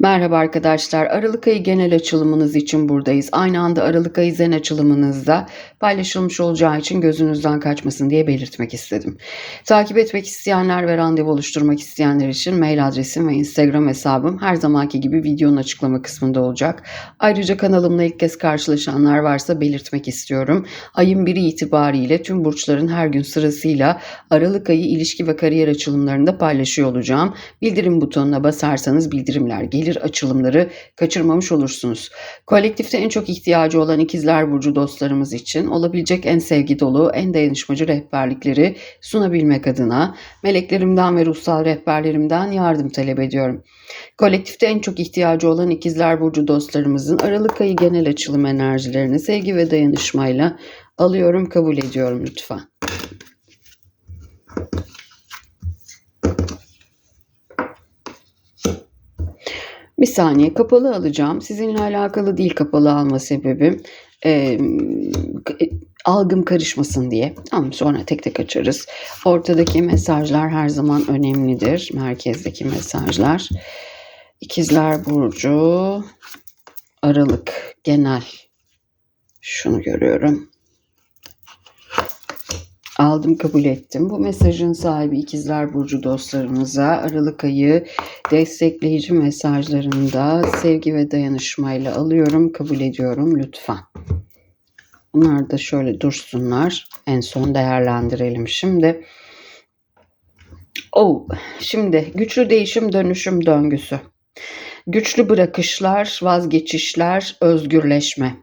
Merhaba arkadaşlar. Aralık ayı genel açılımınız için buradayız. Aynı anda Aralık ayı zen açılımınızda paylaşılmış olacağı için gözünüzden kaçmasın diye belirtmek istedim. Takip etmek isteyenler ve randevu oluşturmak isteyenler için mail adresim ve Instagram hesabım her zamanki gibi videonun açıklama kısmında olacak. Ayrıca kanalımla ilk kez karşılaşanlar varsa belirtmek istiyorum. Ayın biri itibariyle tüm burçların her gün sırasıyla Aralık ayı ilişki ve kariyer açılımlarında paylaşıyor olacağım. Bildirim butonuna basarsanız bildirimler gelir açılımları kaçırmamış olursunuz. Kolektifte en çok ihtiyacı olan ikizler burcu dostlarımız için olabilecek en sevgi dolu, en dayanışmacı rehberlikleri sunabilmek adına meleklerimden ve ruhsal rehberlerimden yardım talep ediyorum. Kolektifte en çok ihtiyacı olan ikizler burcu dostlarımızın Aralık ayı genel açılım enerjilerini sevgi ve dayanışmayla alıyorum, kabul ediyorum lütfen. Bir saniye kapalı alacağım. Sizinle alakalı değil kapalı alma sebebim. Ee, algım karışmasın diye. Tamam sonra tek tek açarız. Ortadaki mesajlar her zaman önemlidir. Merkezdeki mesajlar. İkizler Burcu Aralık genel. Şunu görüyorum. Aldım kabul ettim. Bu mesajın sahibi ikizler burcu dostlarımıza Aralık ayı destekleyici mesajlarında sevgi ve dayanışmayla alıyorum, kabul ediyorum lütfen. Bunlar da şöyle dursunlar. En son değerlendirelim şimdi. Oh, şimdi güçlü değişim dönüşüm döngüsü. Güçlü bırakışlar, vazgeçişler, özgürleşme.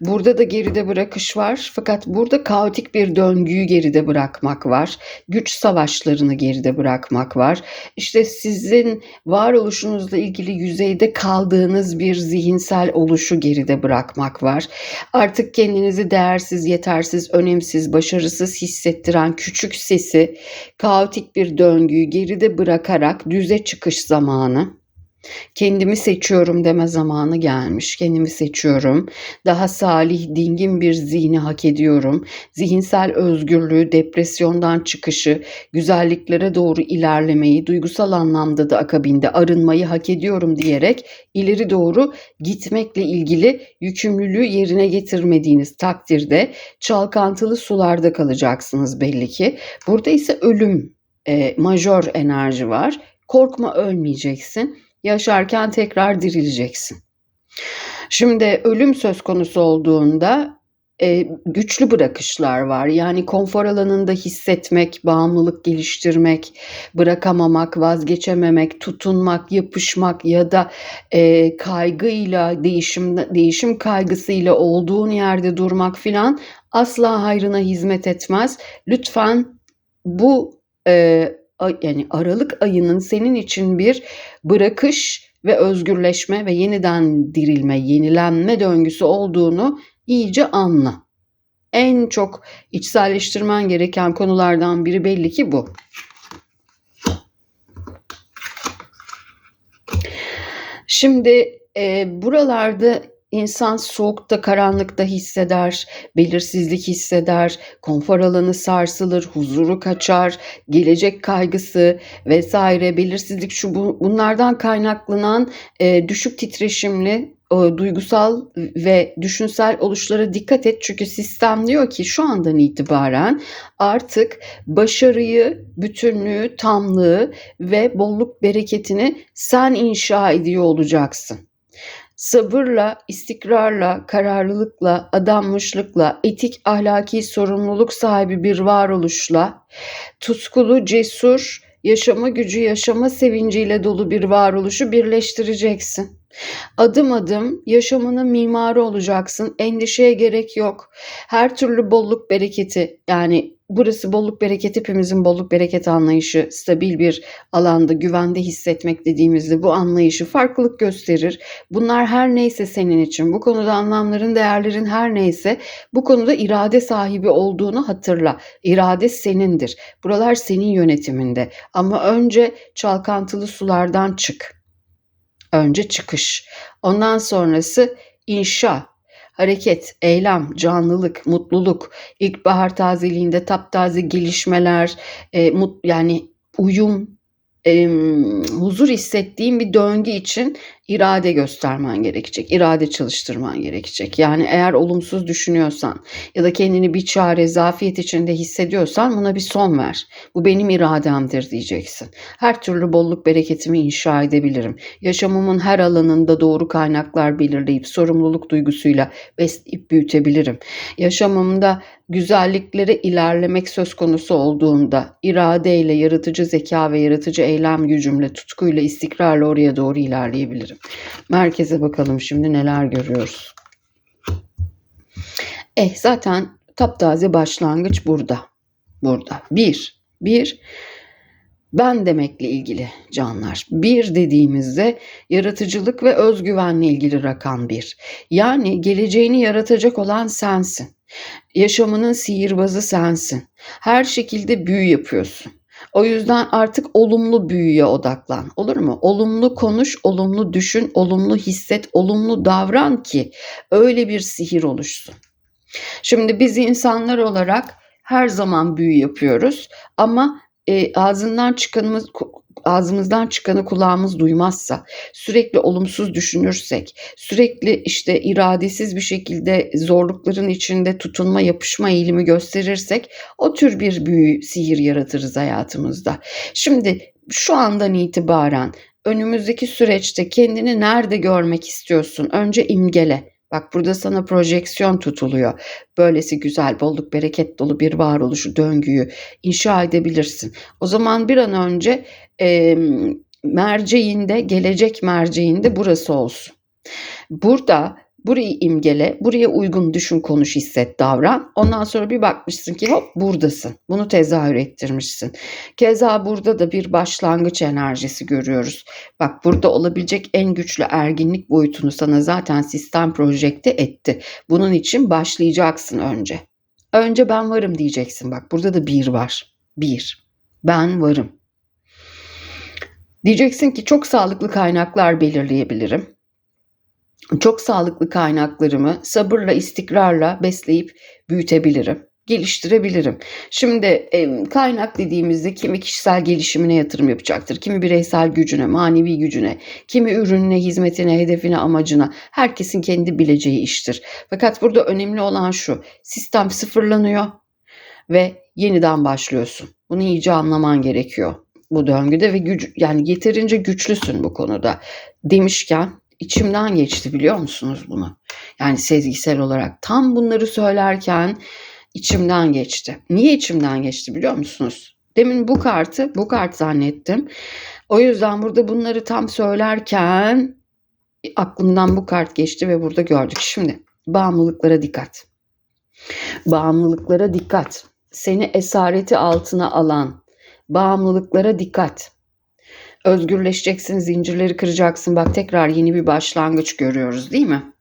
Burada da geride bırakış var fakat burada kaotik bir döngüyü geride bırakmak var. Güç savaşlarını geride bırakmak var. İşte sizin varoluşunuzla ilgili yüzeyde kaldığınız bir zihinsel oluşu geride bırakmak var. Artık kendinizi değersiz, yetersiz, önemsiz, başarısız hissettiren küçük sesi, kaotik bir döngüyü geride bırakarak düze çıkış zamanı. Kendimi seçiyorum deme zamanı gelmiş. Kendimi seçiyorum. Daha salih, dingin bir zihni hak ediyorum. Zihinsel özgürlüğü, depresyondan çıkışı, güzelliklere doğru ilerlemeyi, duygusal anlamda da akabinde arınmayı hak ediyorum diyerek ileri doğru gitmekle ilgili yükümlülüğü yerine getirmediğiniz takdirde çalkantılı sularda kalacaksınız belli ki. Burada ise ölüm, e, majör enerji var. Korkma ölmeyeceksin yaşarken tekrar dirileceksin. Şimdi ölüm söz konusu olduğunda e, güçlü bırakışlar var. Yani konfor alanında hissetmek, bağımlılık geliştirmek, bırakamamak, vazgeçememek, tutunmak, yapışmak ya da e, kaygıyla, değişim değişim kaygısıyla olduğun yerde durmak filan asla hayrına hizmet etmez. Lütfen bu e, yani Aralık ayının senin için bir bırakış ve özgürleşme ve yeniden dirilme, yenilenme döngüsü olduğunu iyice anla. En çok içselleştirmen gereken konulardan biri belli ki bu. Şimdi e, buralarda İnsan soğukta, karanlıkta hisseder, belirsizlik hisseder, konfor alanı sarsılır, huzuru kaçar, gelecek kaygısı vesaire, belirsizlik şu bu, bunlardan kaynaklanan e, düşük titreşimli e, duygusal ve düşünsel oluşlara dikkat et. Çünkü sistem diyor ki şu andan itibaren artık başarıyı, bütünlüğü, tamlığı ve bolluk bereketini sen inşa ediyor olacaksın sabırla, istikrarla, kararlılıkla, adanmışlıkla, etik ahlaki sorumluluk sahibi bir varoluşla, tutkulu, cesur, yaşama gücü, yaşama sevinciyle dolu bir varoluşu birleştireceksin. Adım adım yaşamının mimarı olacaksın. Endişeye gerek yok. Her türlü bolluk bereketi yani burası bolluk bereket hepimizin bolluk bereket anlayışı stabil bir alanda güvende hissetmek dediğimizde bu anlayışı farklılık gösterir. Bunlar her neyse senin için bu konuda anlamların değerlerin her neyse bu konuda irade sahibi olduğunu hatırla. İrade senindir. Buralar senin yönetiminde ama önce çalkantılı sulardan çık. Önce çıkış. Ondan sonrası inşa, hareket, eylem, canlılık, mutluluk, ilkbahar tazeliğinde taptaze gelişmeler, e, mut, yani uyum, e, huzur hissettiğim bir döngü için irade göstermen gerekecek, irade çalıştırman gerekecek. Yani eğer olumsuz düşünüyorsan ya da kendini bir çare, zafiyet içinde hissediyorsan buna bir son ver. Bu benim irademdir diyeceksin. Her türlü bolluk bereketimi inşa edebilirim. Yaşamımın her alanında doğru kaynaklar belirleyip sorumluluk duygusuyla besleyip büyütebilirim. Yaşamımda güzelliklere ilerlemek söz konusu olduğunda iradeyle, yaratıcı zeka ve yaratıcı eylem gücümle, tutkuyla, istikrarla oraya doğru ilerleyebilirim. Merkeze bakalım şimdi neler görüyoruz. Eh zaten taptaze başlangıç burada. Burada. Bir. Bir. Ben demekle ilgili canlar. Bir dediğimizde yaratıcılık ve özgüvenle ilgili rakam bir. Yani geleceğini yaratacak olan sensin. Yaşamının sihirbazı sensin. Her şekilde büyü yapıyorsun. O yüzden artık olumlu büyüye odaklan. Olur mu? Olumlu konuş, olumlu düşün, olumlu hisset, olumlu davran ki öyle bir sihir oluşsun. Şimdi biz insanlar olarak her zaman büyü yapıyoruz ama e, ağzından çıkanımız ağzımızdan çıkanı kulağımız duymazsa, sürekli olumsuz düşünürsek, sürekli işte iradesiz bir şekilde zorlukların içinde tutunma, yapışma eğilimi gösterirsek o tür bir büyü, sihir yaratırız hayatımızda. Şimdi şu andan itibaren önümüzdeki süreçte kendini nerede görmek istiyorsun? Önce imgele. Bak burada sana projeksiyon tutuluyor. Böylesi güzel, bolluk, bereket dolu bir varoluşu, döngüyü inşa edebilirsin. O zaman bir an önce e, merceğinde, gelecek merceğinde burası olsun. Burada burayı imgele, buraya uygun düşün, konuş, hisset, davran. Ondan sonra bir bakmışsın ki hop buradasın. Bunu tezahür ettirmişsin. Keza burada da bir başlangıç enerjisi görüyoruz. Bak burada olabilecek en güçlü erginlik boyutunu sana zaten sistem projekte etti. Bunun için başlayacaksın önce. Önce ben varım diyeceksin. Bak burada da bir var. Bir. Ben varım. Diyeceksin ki çok sağlıklı kaynaklar belirleyebilirim. Çok sağlıklı kaynaklarımı sabırla, istikrarla besleyip büyütebilirim, geliştirebilirim. Şimdi kaynak dediğimizde kimi kişisel gelişimine yatırım yapacaktır, kimi bireysel gücüne, manevi gücüne, kimi ürününe, hizmetine, hedefine, amacına. Herkesin kendi bileceği iştir. Fakat burada önemli olan şu, sistem sıfırlanıyor ve yeniden başlıyorsun. Bunu iyice anlaman gerekiyor bu döngüde ve güç yani yeterince güçlüsün bu konuda demişken içimden geçti biliyor musunuz bunu? Yani sezgisel olarak tam bunları söylerken içimden geçti. Niye içimden geçti biliyor musunuz? Demin bu kartı bu kart zannettim. O yüzden burada bunları tam söylerken aklımdan bu kart geçti ve burada gördük. Şimdi bağımlılıklara dikkat. Bağımlılıklara dikkat. Seni esareti altına alan, Bağımlılıklara dikkat. Özgürleşeceksin, zincirleri kıracaksın. Bak tekrar yeni bir başlangıç görüyoruz değil mi?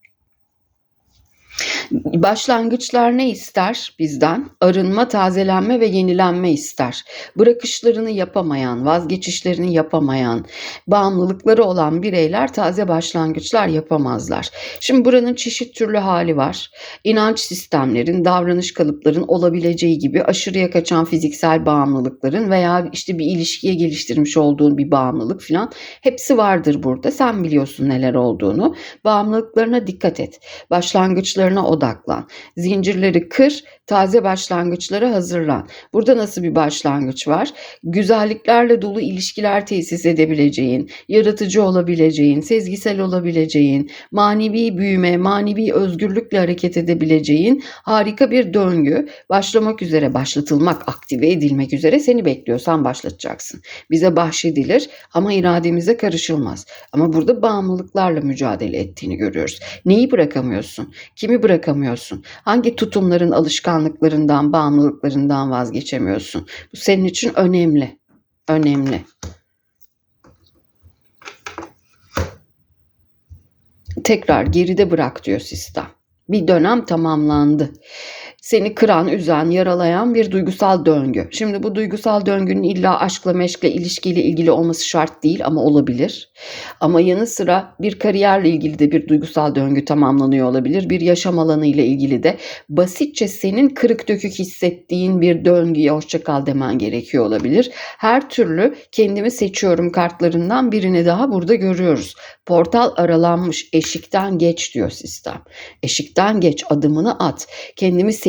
Başlangıçlar ne ister bizden? Arınma, tazelenme ve yenilenme ister. Bırakışlarını yapamayan, vazgeçişlerini yapamayan, bağımlılıkları olan bireyler taze başlangıçlar yapamazlar. Şimdi buranın çeşit türlü hali var. İnanç sistemlerin, davranış kalıpların olabileceği gibi aşırıya kaçan fiziksel bağımlılıkların veya işte bir ilişkiye geliştirmiş olduğun bir bağımlılık falan hepsi vardır burada. Sen biliyorsun neler olduğunu. Bağımlılıklarına dikkat et. Başlangıçlarına odaklan. Zincirleri kır, taze başlangıçlara hazırlan. Burada nasıl bir başlangıç var? Güzelliklerle dolu ilişkiler tesis edebileceğin, yaratıcı olabileceğin, sezgisel olabileceğin, manevi büyüme, manevi özgürlükle hareket edebileceğin harika bir döngü başlamak üzere, başlatılmak, aktive edilmek üzere seni bekliyor. Sen başlatacaksın. Bize bahşedilir ama irademize karışılmaz. Ama burada bağımlılıklarla mücadele ettiğini görüyoruz. Neyi bırakamıyorsun? Kimi bırakamıyorsun? Hangi tutumların alışkanlıklarından, bağımlılıklarından vazgeçemiyorsun? Bu senin için önemli. Önemli. Tekrar geride bırak diyor sistem. Bir dönem tamamlandı. Seni kıran, üzen, yaralayan bir duygusal döngü. Şimdi bu duygusal döngünün illa aşkla meşkle ilişkiyle ilgili olması şart değil ama olabilir. Ama yanı sıra bir kariyerle ilgili de bir duygusal döngü tamamlanıyor olabilir. Bir yaşam alanı ile ilgili de basitçe senin kırık dökük hissettiğin bir döngüye hoşçakal demen gerekiyor olabilir. Her türlü kendimi seçiyorum kartlarından birini daha burada görüyoruz. Portal aralanmış, eşikten geç diyor sistem. Eşikten geç, adımını at. Kendimi seçiyorum.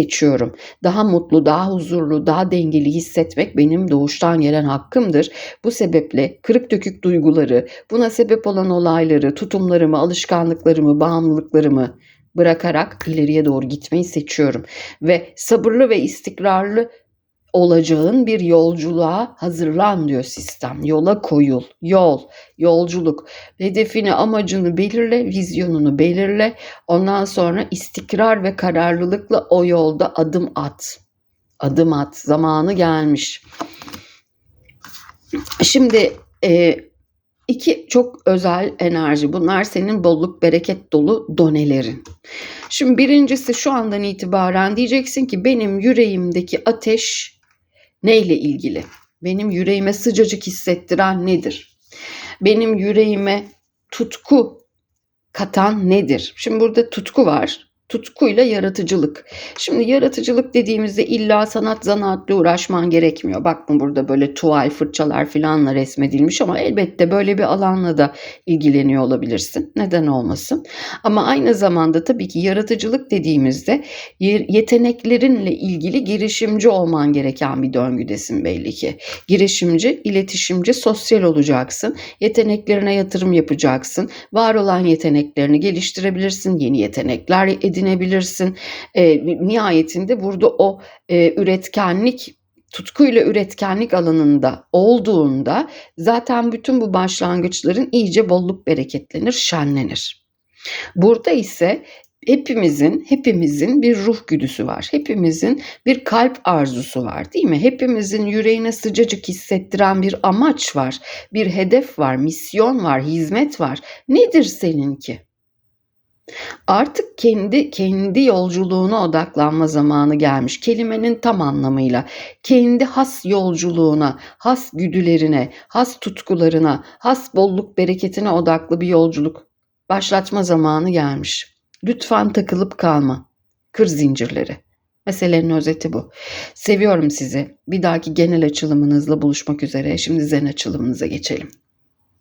Daha mutlu, daha huzurlu, daha dengeli hissetmek benim doğuştan gelen hakkımdır. Bu sebeple kırık dökük duyguları, buna sebep olan olayları, tutumlarımı, alışkanlıklarımı, bağımlılıklarımı bırakarak ileriye doğru gitmeyi seçiyorum ve sabırlı ve istikrarlı olacağın bir yolculuğa hazırlan diyor sistem. Yola koyul. Yol, yolculuk. Hedefini, amacını belirle, vizyonunu belirle. Ondan sonra istikrar ve kararlılıkla o yolda adım at. Adım at. Zamanı gelmiş. Şimdi e, iki çok özel enerji. Bunlar senin bolluk bereket dolu donelerin. Şimdi birincisi şu andan itibaren diyeceksin ki benim yüreğimdeki ateş neyle ilgili? Benim yüreğime sıcacık hissettiren nedir? Benim yüreğime tutku katan nedir? Şimdi burada tutku var. Tutkuyla yaratıcılık. Şimdi yaratıcılık dediğimizde illa sanat zanaatla uğraşman gerekmiyor. Bakma burada böyle tuval, fırçalar filanla resmedilmiş ama elbette böyle bir alanla da ilgileniyor olabilirsin. Neden olmasın? Ama aynı zamanda tabii ki yaratıcılık dediğimizde yeteneklerinle ilgili girişimci olman gereken bir döngüdesin belli ki. Girişimci, iletişimci, sosyal olacaksın. Yeteneklerine yatırım yapacaksın. Var olan yeteneklerini geliştirebilirsin. Yeni yetenekler edinebilirsin. E, nihayetinde burada o e, üretkenlik tutkuyla üretkenlik alanında olduğunda zaten bütün bu başlangıçların iyice bolluk bereketlenir, şenlenir. Burada ise hepimizin hepimizin bir ruh güdüsü var. Hepimizin bir kalp arzusu var, değil mi? Hepimizin yüreğine sıcacık hissettiren bir amaç var, bir hedef var, misyon var, hizmet var. Nedir seninki? Artık kendi kendi yolculuğuna odaklanma zamanı gelmiş. Kelimenin tam anlamıyla kendi has yolculuğuna, has güdülerine, has tutkularına, has bolluk bereketine odaklı bir yolculuk başlatma zamanı gelmiş. Lütfen takılıp kalma. Kır zincirleri. Meselenin özeti bu. Seviyorum sizi. Bir dahaki genel açılımınızla buluşmak üzere. Şimdi zen açılımınıza geçelim.